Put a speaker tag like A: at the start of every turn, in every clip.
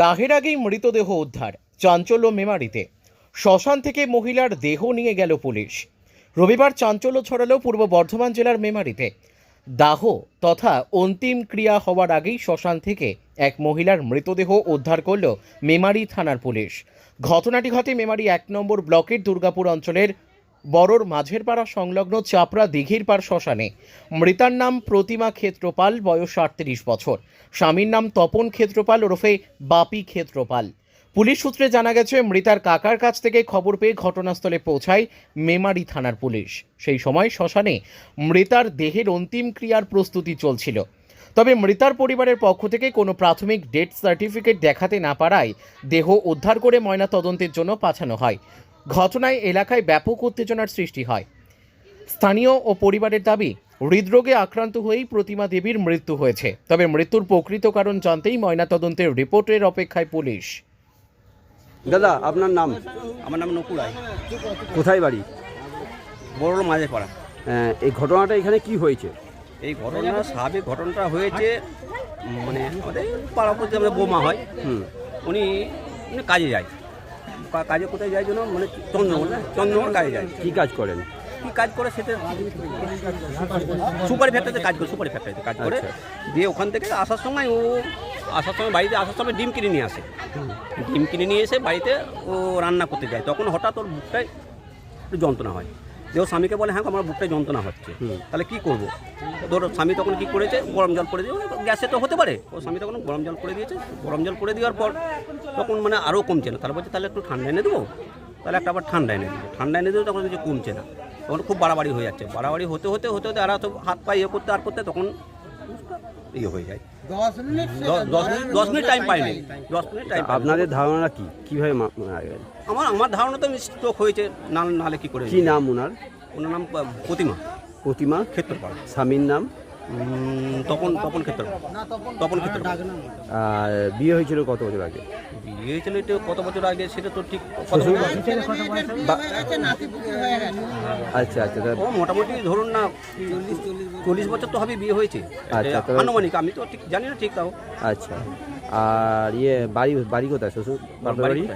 A: দাহের আগেই মৃতদেহ উদ্ধার, চাঞ্চল্য মেমারিতে। শ্মশান থেকে মহিলার দেহ নিয়ে গেল পুলিশ। রবিবার চাঞ্চল্য ছড়ালো পূর্ব বর্ধমান জেলার মেমারিতে। দাহ তথা অন্তিম ক্রিয়া হওয়ার আগেই শ্মশান থেকে এক মহিলার মৃতদেহ উদ্ধার করল মেমারি থানার পুলিশ। ঘটনাটি ঘটে মেমারি এক নম্বর ব্লকের দুর্গাপুর অঞ্চলের বড়র মাঝের পাড়া সংলগ্ন চাপড়া দিঘির পাড় শ্মশানে। মৃতার নাম প্রতিমা ক্ষেত্রপাল, বয়স আটত্রিশ বছর। স্বামীর নাম তপন ক্ষেত্রপাল ওরফে বাপি ক্ষেত্রপাল। পুলিশ সূত্রে জানা গেছে, মৃতার কাকার কাছ থেকে খবর পেয়ে ঘটনাস্থলে পৌঁছায় মেমারি থানার পুলিশ। সেই সময় শ্মশানে মৃতার দেহের অন্তিম ক্রিয়ার প্রস্তুতি চলছিল। তবে মৃতার পরিবারের পক্ষ থেকে কোনো প্রাথমিক ডেথ সার্টিফিকেট দেখাতে না পারায় দেহ উদ্ধার করে ময়না তদন্তের জন্য পাঠানো হয়। ঘটনায় এলাকায় ব্যাপক উত্তেজনার সৃষ্টি হয়। স্থানীয় ও পরিবারের দাবি হৃদরোগে আক্রান্ত হয়েই প্রতিমা দেবীর মৃত্যু হয়েছে। তবে মৃত্যুর প্রকৃত কারণ জানতেই ময়নাতদন্তের রিপোর্টের অপেক্ষায় পুলিশ।
B: দাদা আপনার নাম?
C: আমার নাম নকুরাই
B: কোথায় বাড়ি?
C: বড় মাঝে পাড়া।
B: আহ, এই ঘটনাটা এখানে কি হয়েছে?
C: এই ঘটনা স্বাভাবিক ঘটনাটা হয়েছে মানে আমাদের পাড়া প্রতি আমাদের বৌমা হয়।
B: হুম।
C: উনি উনি কাজে যায়। কাজে কোথায় যায় জন্য? মানে চন্দ্রমোহন না? চন্দ্রমোহন কাজে যায়।
B: কি কাজ করেন?
C: কি কাজ করে সেটা সুপারি ফ্যাক্টরিতে কাজ করে সুপারি ফ্যাক্টরিতে কাজ করে।
B: আচ্ছা।
C: দিয়ে ওখান থেকে আসার সময় ও আসার সময় বাড়িতে আসার সময় ডিম কিনে নিয়ে আসে। ডিম কিনে নিয়ে এসে বাড়িতে ও রান্না করতে যায়। তখন হঠাৎ ওর বুকটায় একটু যন্ত্রণা হয়। যে স্বামীকে বলে হ্যাঁ আমার বুকটায় যন্ত্রণা হচ্ছে। তাহলে কি করব? ধর স্বামী তখন কি করেছে? গরম জল করে দিয়ে গ্যাসে তো হতে পারে। ওর স্বামী তখন গরম জল করে দিয়েছে। গরম জল করে দেওয়ার পর তখন মানে আরও কমছে না। তাহলে বলছে তাহলে একটু ঠান্ডা এনে দেবো? তাহলে একটা আবার ঠান্ডা এনে দিল। ঠান্ডা এনে দিল তখন কিছু কমছে না। তখন খুব বাড়াবাড়ি হয়ে যাচ্ছে। বাড়াবাড়ি হতে হতে হতে হতে আর হাত পা ইয়ে করতে আর করতে তখন ইয়ে হয়ে যায়। দশ মিনিট দশ মিনিট টাইম পাইনি। দশ মিনিট টাইম
B: আপনাদের ধারণা কি? কীভাবে মারা গেল
C: আমার আমার ধারণা তো স্ট্রোক হয়েছে না নালে কি করে
B: কি নাম ওনার?
C: ওনার নাম প্রতিমা।
B: প্রতিমা?
C: ক্ষেত্রপাল।
B: স্বামীর নাম?
C: তপন তপন ক্ষেত্র। তপন ক্ষেত্র।
B: আর বিয়ে হয়েছিল কত বছর আগে?
C: বিয়ে হয়েছিল এটা কত বছর আগে সেটা তো ঠিক
B: আচ্ছা আচ্ছা তা-
C: ও মোটামুটি ধরুন না চল্লিশ বছর। তো হবে বিয়ে হয়েছে।
B: আচ্ছা,
C: আনুমানিক আমি তো ঠিক জানি না ঠিক তাও।
B: আচ্ছা। আর ইয়ে বাড়ি বাড়ি কোথায় শ্বশুর? বাপের বাড়ি?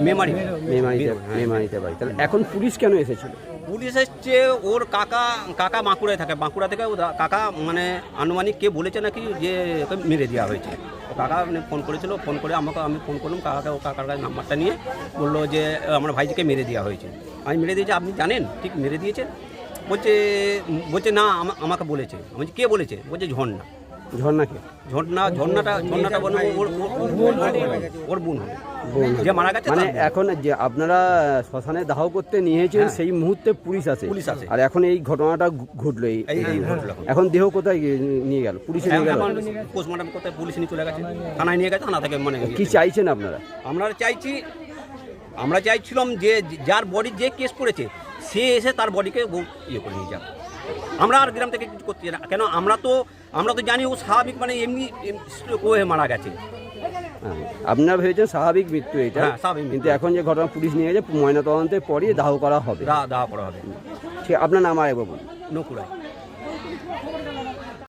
C: মেমারি।
B: মেমারিতে মেমারিতে বাড়ি। তাহলে এখন পুলিশ কেন এসেছিল?
C: পুলিশ এসছে ওর কাকা কাকা বাঁকুড়ায় থাকে। বাঁকুড়া থেকে কাকা মানে আনুমানিক কে বলেছে নাকি যে ওকে মেরে দেওয়া হয়েছে। কাকা মানে ফোন করেছিল ফোন করে আমাকে আমি ফোন করলাম কাকাকে ও কাকার কাছে নাম্বারটা নিয়ে বলল যে আমার ভাইজিকে মেরে দেওয়া হয়েছে। আমি মেরে দিয়েছি আপনি জানেন? ঠিক মেরে দিয়েছে। বলছে বলছে না আমা- আমাকে বলেছে। আমি বলছি, কে বলেছে? বলছে ঝর্ণা।
B: ঝর্ণাকে
C: ঝর্ণা ঝর্ণাটা ঝর্ণাটা বলব ওর ওর- ওর- ওর বোন হবে। যে মারা গেছে
B: মানে এখন যে আপনারা শ্মশানে দাহ করতে নিয়েছেন
C: হ্যাঁ।
B: সেই মুহূর্তে পুলিশ আছে।
C: পুলিশ আসে।
B: আর এখন এই ঘটনাটা ঘটলো এই
C: ঘটলো। এখন।
B: দেহ কোথায় নিয়ে গেল? পুলিশে নিয়ে গেল?
C: পোস্টমর্টম করতে পুলিশ নিয়ে চলে গেছে। থানায় নিয়ে গেছে থানা থেকে মানে
B: কি চাইছেন আপনারা?
C: আমরা চাইছি আমরা চাইছিলাম যে যার বডি যে কেস করেছে সে এসে তার বডিকে ইয়ে করে নিয়ে যাক। আমরা আর গ্রাম থেকে কিছু করতে চাই না। কেন আমরা তো আমরা তো জানি ও স্বাভাবিক মানে এমনি কোয়ে মারা গেছে।
B: হ্যাঁ। আপনারা ভেবেছেন স্বাভাবিক মৃত্যু এটা
C: হ্যাঁ, স্বাভাবিক
B: কিন্তু এখন যে ঘটনা পুলিশ নিয়ে গেছে ময়নাতদন্তের পরই দাহ করা হবে।
C: দাহ করা হবে।
B: ঠিক আপনার নাম আর একবার বলুন।
C: নকুড়ায়